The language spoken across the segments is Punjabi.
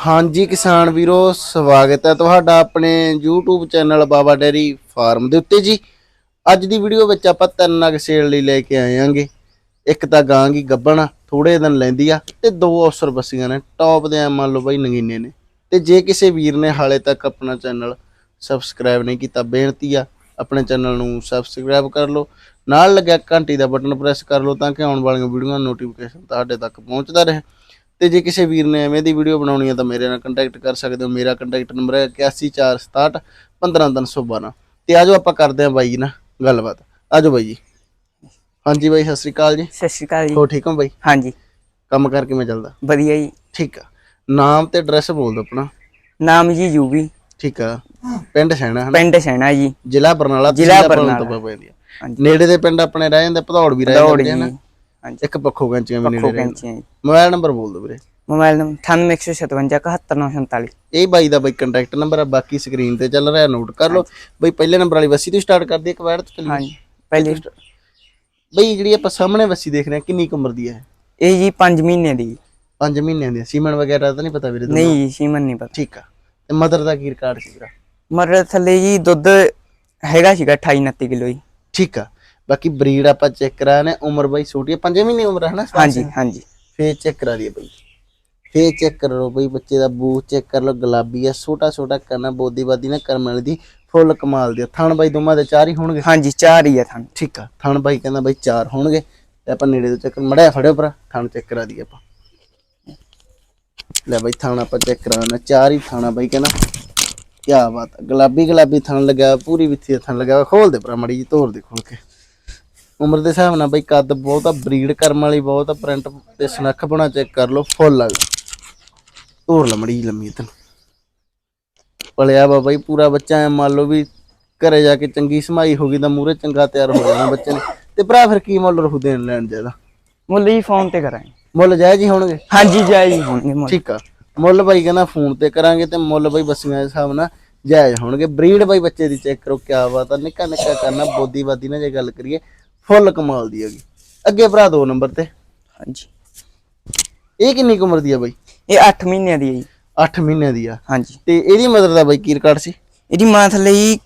ਹਾਂਜੀ ਕਿਸਾਨ ਵੀਰੋ, ਸਵਾਗਤ ਹੈ ਤੁਹਾਡਾ ਆਪਣੇ YouTube channel Baba dairy farm ਦੇ ਉੱਤੇ ਜੀ। ਅੱਜ ਦੀ ਵੀਡੀਓ ਵਿੱਚ ਆਪਾਂ ਤਿੰਨ ਨਗ ਸੇਲ ਲਈ ਲੈ ਕੇ ਆਏ ਆਂਗੇ ਇੱਕ ਤਾਂ ਗਾਂ ਗੀ ਗੱਬਣ ਥੋੜੇ ਦਿਨ ਲੈਂਦੀ ਆ ਤੇ ਦੋ ਅਫਸਰ ਬੱਸੀਆਂ ਨੇ ਟੌਪ ਦੇ ਆ ਮੰਨ ਲਓ ਬਾਈ ਨਗੀਨੇ ਨੇ। ਤੇ ਜੇ ਕਿਸੇ ਵੀਰ ਨੇ ਹਾਲੇ ਤੱਕ ਆਪਣਾ ਚੈਨਲ ਸਬਸਕ੍ਰਾਈਬ ਨਹੀਂ ਕੀਤਾ, ਬੇਨਤੀ ਆ ਆਪਣੇ ਚੈਨਲ ਨੂੰ ਸਬਸਕ੍ਰਾਈਬ ਕਰ ਲਓ। ਨਾਲ ਲੱਗਿਆ ਘੰਟੀ ਦਾ ਬਟਨ ਪ੍ਰੈਸ ਕਰ ਲਓ ਤਾਂ ਕਿ ਆਉਣ ਵਾਲੀਆਂ ਵੀਡੀਓਆਂ ਨੋਟੀਫਿਕੇਸ਼ਨ ਤੁਹਾਡੇ ਤੱਕ ਪਹੁੰਚਦਾ ਰਹੇ। ਤੇ ਜੇ ਕਿਸੇ ਵੀਰ ਨੇ ਐਵੇਂ ਦੀ ਵੀਡੀਓ ਬਣਾਉਣੀ ਹੈ ਤਾਂ ਮੇਰੇ ਨਾਲ ਕੰਟੈਕਟ ਕਰ ਸਕਦੇ ਹੋ। ਮੇਰਾ ਕੰਟੈਕਟ ਨੰਬਰ ਹੈ 814661 15312 ਤੇ ਆਜੋ ਆਪਾਂ ਕਰਦੇ ਹਾਂ ਬਾਈ ਜੀ ਨਾਲ ਗੱਲਬਾਤ। ਆਜੋ ਬਾਈ ਜੀ। ਹਾਂਜੀ ਬਾਈ ਸਤਿ ਸ੍ਰੀ ਅਕਾਲ ਜੀ। ਸਤਿ ਸ਼੍ਰੀ ਅਕਾਲ ਜੀ। ਹੋ ਠੀਕ ਹੋ ਬਾਈ? ਹਾਂਜੀ। ਕੰਮ ਕਰ ਕਿਵੇਂ ਚੱਲਦਾ? ਵਧੀਆ ਜੀ। ਠੀਕ ਆ। ਨਾਮ ਤੇ ਐਡਰੈਸ ਬੋਲ ਦਿਓ ਆਪਣਾ। ਨਾਮ ਜੀ ਯੂਵੀ ਠੀਕ ਆ। ਪਿੰਡ ਸੈਣਾ ਹਨਾ? ਪਿੰਡ ਸੈਣਾ ਜੀ। ਜ਼ਿਲ੍ਹਾ ਬਰਨਾਲਾ ਜ਼ਿਲ੍ਹਾ ਬਰਨਾਲਾ। ਤੋਂ ਪੈਂਦੀ ਆ। ਹਾਂਜੀ। ਨੇੜੇ ਦੇ ਪਿੰਡ ਆਪਣੇ ਰਹਿ ਜਾਂਦੇ ਭਦੌੜ ਵੀ ਰਹਿ ਜਾਂਦੇ ਨਾ ਹਾਂਜੀ। ਇੱਕ ਪੱਖੋ ਕੈਂਚੀਆਂ ਵੀ ਪੱਖੋ ਨੇੜੇ ਕੈਂਚੀਆਂ ਜੀ। ਮੋਬਾਈਲ ਨੰਬਰ ਬੋਲ ਦਿਓ ਵੀਰੇ। ਮੋਬਾਈਲ ਨੰਬਰ 9815717947 ਇਹ ਬਾਈ ਦਾ ਬਾਈ ਕੰਟੈਕਟ ਨੰਬਰ ਆ ਬਾਕੀ ਸਕਰੀਨ ਤੇ ਚੱਲ ਰਿਹਾ ਨੋਟ ਕਰ ਲਓ। ਬਈ ਪਹਿਲੇ ਨੰਬਰ ਵਾਲੀ ਵਸੀ ਤੋਂ ਸਟਾਰਟ ਕਰਦੇ ਇੱਕ ਵੈੜ ਤੋਂ ਚੱਲੀਏ ਹਾਂਜੀ ਪਹਿਲੇ। ਬਈ ਜਿਹੜੀ ਆਪਾਂ ਸਾਹਮਣੇ ਵਸੀ ਦੇਖ ਰਹੇ ਹਾਂ ਕਿੰਨੀ ਕੁ ਉਮਰ ਦੀ ਹੈ? ਇਹ ਜੀ 5 ਮਹੀਨੇ ਦੀ। 5 ਮਹੀਨਿਆਂ ਦੀ ਹੈ। ਸੀਮਨ ਵਗੈਰਾ ਤਾਂ ਨਹੀਂ ਪਤਾ ਵੀਰੇ ਤੁਹਾਨੂੰ? ਨਹੀਂ ਜੀ ਸੀਮਨ ਨਹੀਂ ਪਤਾ। ਠੀਕ ਆ। ਤੇ ਮਦਰ ਦਾ ਕੀ ਰਿਕਾਰਡ ਸੀ ਵੀਰਾ ਮਰ ਥੱਲੇ ਜੀ ਦੁੱਧ ਹੈਗਾ ਸੀਗਾ 28 29 ਕਿਲੋ ਜੀ। ਠੀਕ ਆ। ਬਾਕੀ ਬਰੀਡ ਆਪਾਂ ਚੈੱਕ ਕਰਾਇਆ ਨੇ ਉਮਰ ਬਾਈ ਛੋਟੀ ਹੈ 5 ਮਹੀਨੇ ਉਮਰ ਹੈ ਨਾ ਹਾਂਜੀ ਹਾਂਜੀ। ਫੇਸ ਚੈੱਕ ਕਰਾ ਲਈਏ ਬਈ। ਫੇਸ ਚੈੱਕ ਕਰ ਬਈ ਬੱਚੇ ਦਾ ਬੂਥ ਚੈੱਕ ਕਰ ਲਓ ਗੁਲਾਬੀ ਆ ਛੋਟਾ ਛੋਟਾ ਕਰਨਾ ਬੋਦੀ ਬਾਦੀ ਨਾ ਕਰਮ ਵਾਲੀ ਦੀ ਫੁੱਲ ਕਮਾਲ ਦੀ। ਥਣ ਬਾਈ ਦੋਵਾਂ ਦੇ ਚਾਰ ਹੀ ਹੋਣਗੇ? ਹਾਂਜੀ ਚਾਰ ਹੀ ਆ ਥਾਂ ਠੀਕ ਆ ਥਣ ਬਾਈ ਕਹਿੰਦਾ ਬਾਈ ਚਾਰ ਹੋਣਗੇ ਤੇ ਆਪਾਂ ਨੇੜੇ ਤੋਂ ਚੈੱਕ ਮੜਿਆ ਫੜਿਓ ਭਰਾ ਥਣ ਚੈੱਕ ਕਰਾ ਦਈਏ ਆਪਾਂ। ਲੈ ਬਾਈ ਥਣ ਆਪਾਂ ਚੈੱਕ ਕਰਾਉਣਾ ਚਾਰ ਹੀ ਥਾਣਾ ਬਾਈ ਕਹਿੰਦਾ। ਕੀ ਬਾਤ। ਗੁਲਾਬੀ ਗੁਲਾਬੀ ਥਣ ਲੱਗਾ ਪੂਰੀ ਵਿੱਥੀ ਥਣ ਲੱਗਾ ਖੋਲ ਦੇ ਭਰਾ ਮੜੀ ਜੀ ਤੋੜ ਦੇ ਖੋਲ ਕੇ। ਉਮਰ ਦੇ ਹਿਸਾਬ ਨਾਲ ਬਾਈ ਕੱਦ ਬਹੁਤ ਆ ਬਰੀਡ ਕਰਮ ਵਾਲੀ ਬਹੁਤ ਆ ਪ੍ਰਿੰਟ ਤੇ ਸਨੱਖ ਬਣਾ ਚੈੱਕ ਕਰ ਲਓ ਫੁੱਲ ਲੱਗ ਤੋੜ ਲਾ ਮੜੀ ਜੀ ਲੰਮੀ ਤੈਨੂੰ। ਪਲਿਆ ਵਾ ਬਾਈ ਪੂਰਾ ਬੱਚਾ ਐ ਮੰਨ ਲਓ ਵੀ ਘਰੇ ਜਾ ਕੇ ਚੰਗੀ ਸਮਾਈ ਹੋ ਗਈ ਤਾਂ ਮੂਰੇ ਚੰਗਾ ਤਿਆਰ ਹੋ ਜਾਣਾ ਬੱਚੇ ਨੇ। ਤੇ ਭਰਾ ਫਿਰ ਕੀ ਮੁੱਲ ਰਹੂ ਦੇਣ ਲੈਣ ਜਾਦਾ ਮੁੱਲ ਜੀ ਫੋਨ ਤੇ ਕਰਾਂਗੇ। ਮੁੱਲ ਜਾਇਜ਼ ਹੀ ਹੋਣਗੇ? ਹਾਂਜੀ ਜਾਈ ਹੋਣਗੇ ਮੁੱਲ। ਠੀਕ ਆ। ਮੁੱਲ ਬਾਈ ਕਹਿੰਦਾ ਫੋਨ ਤੇ ਕਰਾਂਗੇ ਤੇ ਮੁੱਲ ਬਾਈ ਬੱਸੀਆਂ ਦੇ ਹਿਸਾਬ ਨਾਲ ਜਾਇਜ਼ ਹੋਣਗੇ। ਬਰੀਡ ਬਾਈ ਬੱਚੇ ਦੀ ਚੈੱਕ ਕਰੋ ਕਿਆ ਬਾਤ ਆ ਨਿੱਕਾ ਨਿੱਕਾ ਕਰਨਾ ਬੋਦੀ ਬਾਦੀ ਨਾਲ ਜੇ ਗੱਲ ਕਰੀਏ ਫੁੱਲ ਕਮਾਲ ਦੀ ਹੈਗੀ। ਅੱਗੇ ਭਰਾ ਦੋ ਨੰਬਰ ਤੇ। ਹਾਂਜੀ। ਇਹ ਕਿੰਨੀ ਕੁ ਉਮਰ ਦੀ ਆ ਬਾਈ? ਇਹ 8 ਮਹੀਨਿਆਂ ਦੀ ਹੈ ਜੀ। 8 ਮਹੀਨਿਆਂ ਦੀ ਆ। ਹਾਂਜੀ। ਤੇ ਇਹਦੀ ਮਦਰ ਦਾ ਬਾਈ ਕੀ ਰਿਕਾਰਡ ਸੀ? ਇਹਦੀ ਮਾਂ ਥੱਲੇ ਜੀ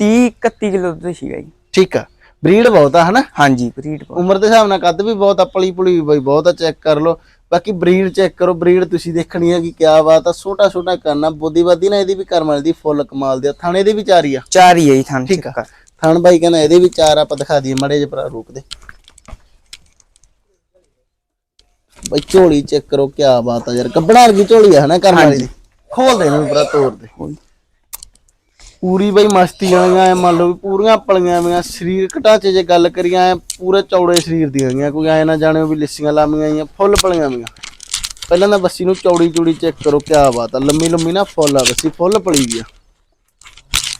30 31 ਕਿਲੋ ਦੁੱਧ ਸੀਗਾ ਜੀ। ਠੀਕ ਆ। ਬਰੀਡ ਬਹੁਤ ਆ ਹਨਾ? ਹਾਂਜੀ ਬਰੀਡ ਉਮਰ ਦੇ ਹਿਸਾਬ ਨਾਲ ਕੱਦ ਵੀ ਬਹੁਤ ਆ ਪਲੀ ਪੁਲੀ ਵੀ ਬਾਈ ਬਹੁਤ ਆ ਚੈੱਕ ਕਰ ਲਓ। ਬਾਕੀ ਬਰੀਡ ਚੈੱਕ ਕਰੋ ਬਰੀਡ ਤੁਸੀਂ ਦੇਖਣੀ ਹੈ ਕਿ ਕਿਆ ਬਾਤ ਆ। ਛੋਟਾ ਛੋਟਾ ਕਰਨਾ ਬੋਦੀ ਬਾਦੀ ਨਾ ਇਹਦੀ ਵੀ ਕਰਮਲ ਦੀ ਫੁੱਲ ਕਮਾਲ ਦੀ ਆ। ਥਾਣੇ ਦੀ ਵੀ ਚਾਰੀ ਆ। ਚਾਰ ਹੀ ਹੈ ਜੀ ਥਾਂ ਠੀਕ ਆ। ਥਣ ਬਾਈ ਕਹਿੰਦਾ ਇਹਦੇ ਵੀ ਚਾਰ ਆਪਾਂ ਦਿਖਾ ਦਈਏ ਮੜੇ ਜਿਹਾ ਭਰਾ ਰੋਕ ਦੇ। ਬਾਈ ਝੋਲੀ ਚੈੱਕ ਕਰੋ ਕਿਆ ਬਾਤ ਆ ਯਾਰ ਕੱਬਣਾ ਵਰਗੀ ਝੋਲੀ ਆ ਹਨਾ ਕਰਮ ਵਾਲੀ ਦੀ। ਖੋਲ ਦੇ ਇਹਨੂੰ ਭਰਾ ਤੋੜ ਦੇ। ਪੂਰੀ ਬਈ ਮਸਤੀ ਵਾਲੀਆਂ ਐ ਮੰਨ ਲਓ ਪੂਰੀਆਂ ਪਲੀਆਂ ਹੋਈਆਂ ਸਰੀਰ ਢਾਂਚੇ ਜੇ ਗੱਲ ਕਰੀਆਂ ਐ ਪੂਰੇ ਚੌੜੇ ਸਰੀਰ ਦੀਆਂ ਹੈਗੀਆਂ ਕੋਈ ਐ ਨਾ ਜਾਣਿਓ ਵੀ ਲਿੱਸੀਆਂ ਲਾਮੀਆਂ ਆਈਆਂ ਫੁੱਲ ਪਲੀਆਂ ਹੋਈਆਂ ਪਹਿਲਾਂ ਤਾਂ ਬੱਸੀ ਨੂੰ ਚੌੜੀ ਚੌੜੀ ਚੈੱਕ ਕਰੋ ਕਿਆ ਬਾਤ ਆ ਲੰਮੀ ਲੰਮੀ ਨਾ ਫੁੱਲ ਆ ਬੱਸੀ ਫੁੱਲ ਪਲੀ ਗਈ ਆ।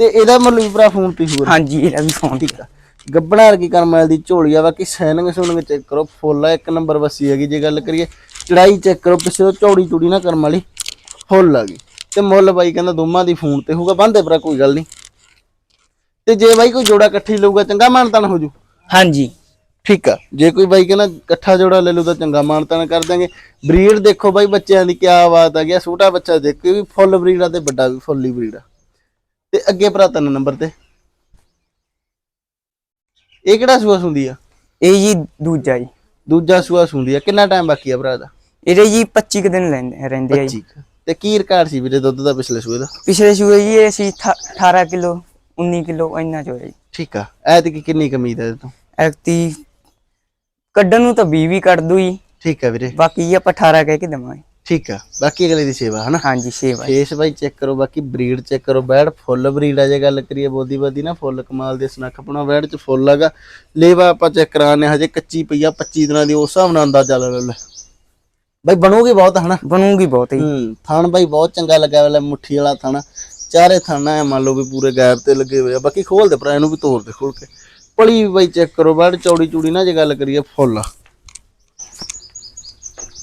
ਤੇ ਇਹਦਾ ਮੁੱਲ ਵੀ ਭਰਾ ਫੋਨ ਤੇ ਹੋਰ। ਹਾਂਜੀ ਇਹਦਾ ਵੀ ਫੋਨ ਠੀਕ ਆ। ਗੱਬਣਾ ਵਰਗੀ ਕਰਮੈਲ ਦੀ ਝੋਲੀ ਆ ਬਾਕੀ ਸੈਨਿੰਗ ਸੁਨਿੰਗ ਚੈੱਕ ਕਰੋ ਫੁੱਲ ਆ ਇੱਕ ਨੰਬਰ ਬੱਸੀ ਹੈਗੀ ਜੇ ਗੱਲ ਕਰੀਏ ਚੜਾਈ ਚੈੱਕ ਕਰੋ ਪਿੱਛੇ ਤੋਂ ਚੌੜੀ ਚੂੜੀ ਨਾ ਕਰਮ ਵਾਲੀ ਫੁੱਲ ਆ ਗਈ। ਤੇ ਮੁੱਲ ਬਾਈ ਕਹਿੰਦਾ ਦੋਵਾਂ ਦੀ ਫੋਨ ਤੇ ਹੋਊਗਾ ਬੰਦੇ ਭਰਾ ਕੋਈ ਗੱਲ ਨਹੀਂ। ਤੇ ਜੇ ਬਾਈ ਕੋਈ ਜੋੜਾ ਇਕੱਠੀ ਲਊਗਾ ਚੰਗਾ ਮਾਨਤਾਨ ਹੋ ਜੂ? ਹਾਂਜੀ। ਠੀਕ ਆ। ਜੇ ਕੋਈ ਬਾਈ ਕਹਿੰਦਾ ਇਕੱਠਾ ਜੋੜਾ ਲੈ ਲੂ ਤਾਂ ਚੰਗਾ ਮਾਨਤਾਨ ਕਰ ਦਾਂਗੇ। ਬਰੀਡ ਦੇਖੋ ਬਾਈ ਬੱਚਿਆਂ ਦੀ ਕਿਆ ਬਾਤ ਆ ਗਿਆ ਛੋਟਾ ਬੱਚਾ ਦੇਖੋ ਇਹ ਵੀ ਫੁੱਲ ਬਰੀਡ ਆ ਤੇ ਵੱਡਾ ਵੀ ਫੁੱਲ ਬਰੀਡ ਆ। ਤੇ ਅੱਗੇ ਭਰਾ ਤਿੰਨ ਨੰਬਰ ਤੇ। ਇਹ ਕਿਹੜਾ ਸੂਆ ਸੁੰਦੀ ਆ? ਇਹ ਜੀ ਦੂਜਾ ਜੀ। ਦੂਜਾ ਸੂਆ ਸੁੰਦੀ ਆ। ਕਿੰਨਾ ਟਾਈਮ ਬਾਕੀ ਆ ਭਰਾ ਦਾ? ਇਹਦੇ ਜੀ 25 ਕੁ ਦਿਨ ਲੈਂਦੇ ਰਹਿੰਦੇ ਆ ਜੀ। 25 ਤੇ ਕੀ ਰਿਕਾਰਡ ਸੀ ਵੀਰੇ ਦੁੱਧ ਦਾ ਪਿਛਲੇ ਸੂਏ ਦਾ? ਪਿਛਲੇ ਸੂਏ ਜੀ ਇਹ ਸੀ 18 ਕਿਲੋ 19 ਕਿਲੋ ਇੰਨਾ ਚ ਹੋਇਆ ਜੀ। ਠੀਕ ਆ। ਐਤਕੀ ਕਿੰਨੀ ਕਮੀਦ ਹੈ ਤੋਂ? ਐਕਤੀ ਕੱਢਣ ਨੂੰ ਤਾਂ 20 ਵੀ ਕੱਢ ਦੂ ਜੀ। ਠੀਕ ਆ ਵੀਰੇ। ਬਾਕੀ ਆਪਾਂ 18 ਕਹਿ ਕੇ ਦਵਾਂਗੇ। ਠੀਕ ਆ ਬਾਕੀ ਅਗਲੇ ਦੀ ਸੇਵਾ ਹਨਾ? ਹਾਂਜੀ ਸੇਵਾ। ਫੇਸ ਬਾਈ ਚੈੱਕ ਕਰੋ ਬਾਕੀ ਬਰੀਡ ਚੈੱਕ ਕਰੋ ਬੈੜ ਫੁੱਲ ਬਰੀਡ ਆ ਜੇ ਗੱਲ ਕਰੀਏ ਬੋਦੀ ਬਾਦੀ ਨਾ ਫੁੱਲ ਕਮਾਲ ਦੇ ਸਨੱਖ ਪਣਾ ਬੈੜ ਚ ਫੁੱਲ ਹੈਗਾ। ਲੇਵਾ ਆਪਾਂ ਚੈੱਕ ਕਰਾਣੇ ਹਜੇ ਕੱਚੀ ਪਈ ਆ 25 ਦਿਨਾਂ ਦੀ ਉਸ ਹਿਸਾਬ ਨਾਲ ਅੰਦਾਜ਼ਾ ਲਾ ਲੈ ਬਾਈ ਬਣੂਗੀ ਬਹੁਤ ਹਨਾ? ਬਣੂਗੀ ਬਹੁਤ ਹੀ ਥਣ ਬਾਈ ਬਹੁਤ ਚੰਗਾ ਲੱਗਾ ਵਾਲਾ ਮੁੱਠੀ ਵਾਲਾ ਥਣ। ਚਾਰੇ ਥਣ ਐ ਮੰਨ ਲਓ ਵੀ ਪੂਰੇ ਗੈਪ ਤੇ ਲੱਗੇ ਹੋਏ ਆ ਬਾਕੀ ਖੋਲ ਦੇ ਭਰਾ ਇਹਨੂੰ ਵੀ ਤੋੜ ਦੇ ਖੋਲ ਕੇ। ਪਲੀ ਬਾਈ ਚੈੱਕ ਕਰੋ ਬੈੜ ਚੌੜੀ ਚੂੜੀ ਨਾ ਜੇ ਗੱਲ ਕਰੀਏ ਫੁੱਲ।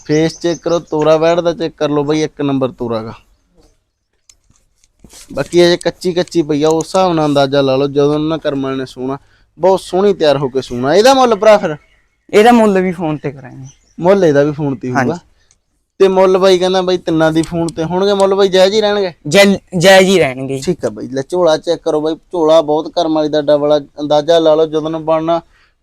ਫੇਸ ਚੈੱਕ ਕਰੋ ਤੋਰਾ ਬੈੜ ਦਾ ਚੈੱਕ ਕਰ ਲਓ ਬਾਈ ਇੱਕ ਨੰਬਰ ਤੋਰਾਗਾ ਬਾਕੀ ਇਹ ਕੱਚੀ ਕੱਚੀ ਪਈ ਆ ਉਸ ਹਿਸਾਬ ਨਾਲ ਅੰਦਾਜ਼ਾ ਲਾ ਲਓ ਜਦੋਂ ਉਹਨਾਂ ਕਰਮਾਂ ਨੇ ਸੋਣਾ ਬਹੁਤ ਸੋਹਣੀ ਤਿਆਰ ਹੋ ਕੇ ਸੋਣਾ। ਇਹਦਾ ਮੁੱਲ ਭਰਾ ਫਿਰ? ਇਹਦਾ ਮੁੱਲ ਵੀ ਫੋਨ ਤੇ ਕਰਾਂਗੇ। ਮੁੱਲ ਇਹਦਾ ਵੀ ਫੋਨ ਤੇ ਹੋਊਗਾ। ਤੇ ਮੁੱਲ ਬਾਈ ਕਹਿੰਦਾ ਬਾਈ ਤਿੰਨਾਂ ਦੀ ਫੋਨ ਤੇ ਹੋਣਗੇ ਮੁੱਲ ਬਾਈ ਜਾਇਜ਼ ਹੀ ਰਹਿਣਗੇ? ਜੈ ਜਾਇਜ਼ ਹੀ ਰਹਿਣਗੇ। ਠੀਕ ਆ ਬਾਈ ਲੈ ਝੋਲਾ ਚੈੱਕ ਕਰੋ ਬਾਈ ਝੋਲਾ ਬਹੁਤ ਕਰਮ ਵਾਲੀ ਦਾ ਡਬਲ ਅੰਦਾਜ਼ਾ ਲਾ ਲਓ ਜਦੋਂ ਨੂੰ ਬਣਨਾ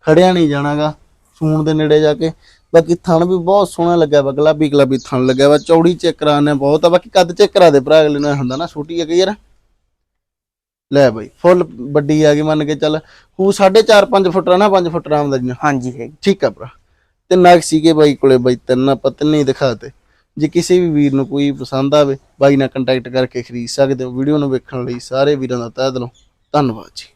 ਖੜਿਆ ਨਹੀਂ ਜਾਣਾਗਾ ਸੂਣ ਦੇ ਨੇੜੇ ਜਾ ਕੇ। ਬਾਕੀ ਥਣ ਵੀ ਬਹੁਤ ਸੋਹਣਾ ਲੱਗਿਆ ਵਾ ਗੁਲਾਬੀ ਗੁਲਾਬੀ ਥਣ ਲੱਗਿਆ ਵਾ ਚੌੜੀ ਚੈੱਕ ਕਰਾਣੇ ਬਹੁਤ ਆ ਬਾਕੀ ਕੱਦ ਚੈੱਕ ਕਰਾ ਦੇ ਭਰਾ ਅਗਲੇ ਨੂੰ ਇਹ ਹੁੰਦਾ ਨਾ ਛੋਟੀ ਆ ਕਈ ਯਾਰ ਲੈ ਬਾਈ ਫੁੱਲ ਵੱਡੀ ਆ ਗਈ ਮੰਨ ਕੇ ਚੱਲ ਹੂ 4.5 5 ਫੁੱਟ ਨਾ 5 ਫੁੱਟ ਆਰਾਮ ਦਾ ਜੀ ਹਾਂਜੀ ਹੈਗੀ। ਠੀਕ ਆ ਭਰਾ। ਤੇ ਨਗ ਸੀਗੇ ਬਾਈ ਕੋਲੇ ਬਾਈ ਤਿੰਨ ਆਪਾਂ ਤਿੰਨੇ ਹੀ ਦਿਖਾਤੇ ਜੇ ਕਿਸੇ ਵੀ ਵੀਰ ਨੂੰ ਕੋਈ ਪਸੰਦ ਆਵੇ ਬਾਈ ਨਾਲ ਕੰਟੈਕਟ ਕਰਕੇ ਖਰੀਦ ਸਕਦੇ ਹੋ ਵੀਡੀਓ ਨੂੰ ਵੇਖਣ ਲਈ ਸਾਰੇ ਵੀਰਾਂ ਦਾ ਤਹਿ ਦਿਲੋਂ। ਧੰਨਵਾਦ ਜੀ।